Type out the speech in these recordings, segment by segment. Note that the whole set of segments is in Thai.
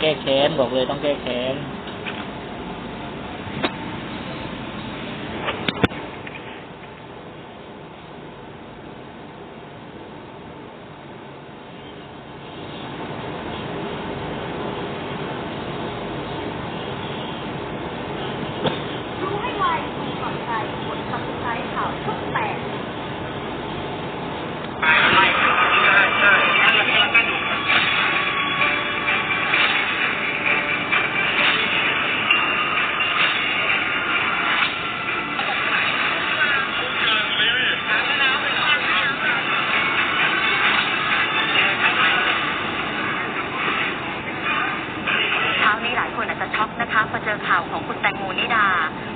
แก้แค้นบอกเลยต้องแก้แค้น จอข่าวของคุณแตงโมนิดา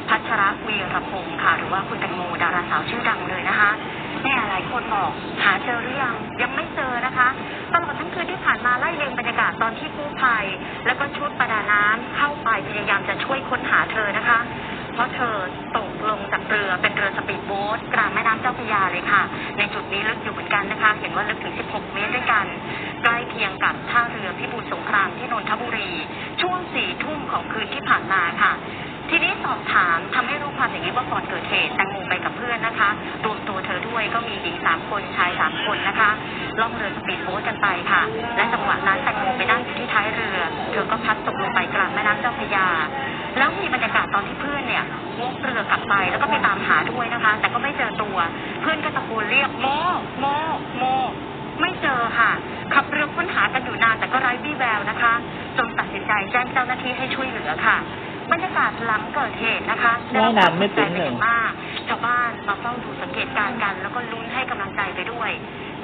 พัชรวีรพงศ์ค่ะ หรือว่าคุณแตงโมดาราสาวชื่อดังเลยนะคะแม่หลายคนบอกหาเจอหรือยังยังไม่เจอนะคะตลอดทั้งคืนที่ผ่านมาไล่เรียงบรรยากาศตอนที่กู้ภัย แล้วก็ชุดประดาน้ำเข้าไปพยายามจะช่วยค้นหาเธอนะคะ เพราะเธอตกลงจากเรือเป็นเรือสปีดโบ๊ทกลางแม่น้ำเจ้าพระยาเลยค่ะ ในจุดนี้ลึกอยู่เหมือนกันนะคะ เห็นว่าลึกถึง 16 เมตรด้วยกัน ล้เคียงกับท่าเรือพิบูลสงครามที่นนทบุรี ช่วงสี่ทุ่มของคืนที่ผ่านมาค่ะ ทีนี้สอบถามทำให้รู้ความอย่างนี้ว่าก่อนเกิดเหตุแตงโมไปกับเพื่อนนะคะ รวมตัวเธอด้วยก็มีหญิงสามคนชายสามคนนะคะล่องเรือสปีดโบ๊ทกันไปค่ะ และจังหวะนั้นแตงโมไปนั่งอยู่ที่ท้ายเรือ เธอก็พลัดตกลงไปกลางแม่น้ำเจ้าพระยา แล้วมีบรรยากาศตอนที่เพื่อนเนี่ยวกเรือกลับไปแล้วก็ไปตามหาด้วยนะคะ แต่ก็ไม่เจอตัว เพื่อนก็ตะโกนเรียกโมโมโม ไม่เจอค่ะ ขับเรือค้นหากันอยู่นานแต่ก็ไร้วี่แววนะคะจนตัดสินใจแจ้งเจ้าหน้าที่ให้ช่วยเหลือค่ะบรรยากาศหลังเกิดเหตุนะคะไม่นานไม่เป็เป็นนอหนึ่ย่างงมากชาวบ้านมาเฝ้าดูสังเกตการณ์กัน แล้วก็ลุ้นให้กำลังใจไปด้วย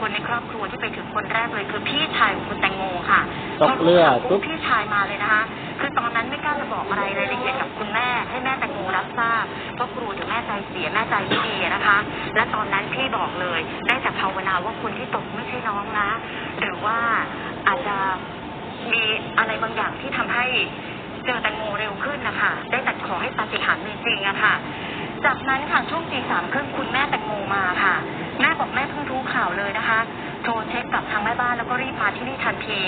คนในครอบครัวที่ไปถึงคนแรกเลยคือพี่ชายของคุณแตงโมค่ะตกเรือพปุ๊รู้บข่าวพี่ชายมาเลยนะคะ คือตอนนั้นไม่กล้าจะบอกอะไรรายละเอียดกับคุณแม่ ให้แม่แตงโมรับทราบเพราะกลัวเดี๋ยวแม่ใจเสียแม่ใจไม่ดีนะคะ และตอนนั้นพี่บอกเลยได้แต่ภาวนาว่าคนที่ตกไม่ใช่น้องนะ หรือว่าอาจจะมีอะไรบางอย่างที่ทำให้เจอแตงโมเร็วขึ้นนะคะได้แต่ขอให้ปาฏิหาริย์มีจริงอะค่ะ จากนั้นค่ะช่วงตีสามครึ่งคุณแม่แตงโมมาค่ะ แม่บอกแม่เพิ่งรู้ข่าวเลยนะคะ โทรเช็คกับทางแม่บ้านแล้วก็รีบมาที่นี่ทันที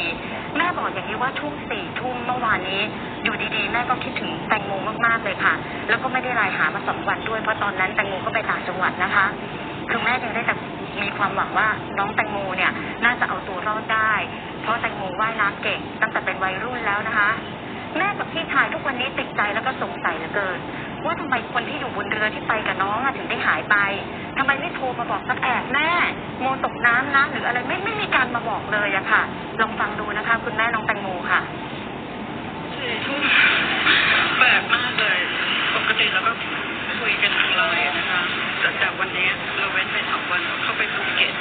แม่บอกอย่างนี้ว่าช่วงสี่ทุ่มเมื่อวานนี้ อยู่ดีๆ แม่ก็คิดถึงแตงโมมากๆเลยค่ะ แล้วก็ไม่ได้ไลน์หามาสองวันด้วยเพราะตอนนั้นแตงโมก็ไปต่างจังหวัดนะคะคือแม่ยังได้แต่มีความหวังว่าน้องแตงโมเนี่ยน่าจะเอาตัวรอดได้ เพราะแตงโมว่ายน้ำเก่งตั้งแต่เป็นวัยรุ่นแล้วนะคะ แม่กับพี่ชายทุกวันนี้ติดใจแล้วก็สงสัยเหลือเกิน ว่าทำไมคนที่อยู่บนเรือที่ไปกับน้องอะถึงได้หายไปทำไมไม่โทรมาบอกสักแอบแม่ โมตกน้ำนะหรืออะไรไม่ไม่มีการมาบอกเลยอะค่ะ ลองฟังดูนะคะ คุณแม่น้องแตงโมค่ะสี่ทุ่มแปลกมากเลย ปกติเราก็คุยกันทางไลน์นะคะแต่แต่วันนี้เราเว้นไปสองวันเขาไปภูเก็ต